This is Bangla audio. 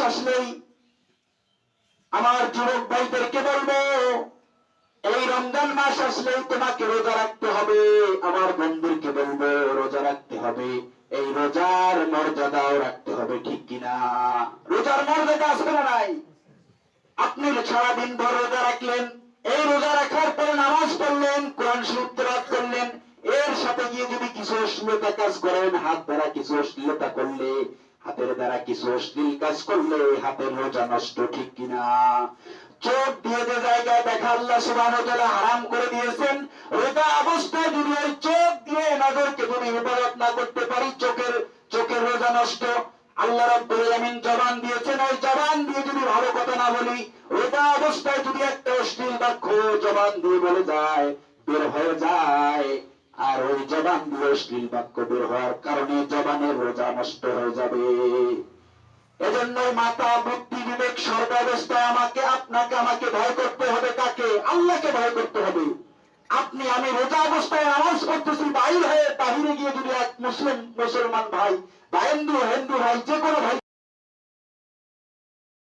আসলেই আমার যুবক ভাইদেরকে বলব, এই রমজান মাস আসলেই তোমাকে রোজা রাখতে হবে। আমার বন্ধুকে বলব, রোজা রাখতে হবে। এই রোজার মর্যাদাও রাখতে হবে, ঠিক কিনা? রোজার মর্যাদা আছে না নাই? আপনি সারাদিন ভর রোজা রাখলেন, এই রোজা রাখার পরে নামাজ পড়লেন, কোরআন শরীফ করলেন, এর সাথে গিয়ে যদি কিছু অশ্লীলতা কাজ করেন, হাত দ্বারা কিছু অশ্লীলতা করলে হাতের দ্বারা কিছু অশ্লীল কাজ করলে হাতের রোজা নষ্ট ঠিক কিনা? চোখ দিয়ে যে জায়গায় দেখা আল্লাহ ওয়া হারাম করে দিয়েছেন, রোজা অবস্থায় যদি ওই চোখ দিয়ে নজরকে যদি হেফাজত না করতে পারি, চোখের চোখের রোজা নষ্ট। আল্লাহ রাব্বুল আলামিন জবান দিয়েছেন ওই জবান দিয়ে যদি ভালো কথা না বলি, রোজা অবস্থায় যদি একটা অশ্লীল বাক্য জবান দিয়ে বলে যায়, বের হয়ে যায় আর ওই জবান দিয়ে অশ্লীল বাক্য বের হওয়ার কারণে জবানের রোজা নষ্ট হয়ে যাবে। এজন্য মাতা বুদ্ধি বিবেক সর্বাবস্থায় আমাকে, আপনাকে আমাকে ভয় করতে হবে কাকে? আল্লাহকে ভয় করতে হবে। আপনি, আমি রোজা অবস্থায় নামাজ করতেছি বাইর হয়ে বাহিরে গিয়ে যদি এক মুসলিম, মুসলমান ভাই, বা হিন্দু হিন্দু ভাই, যে কোনো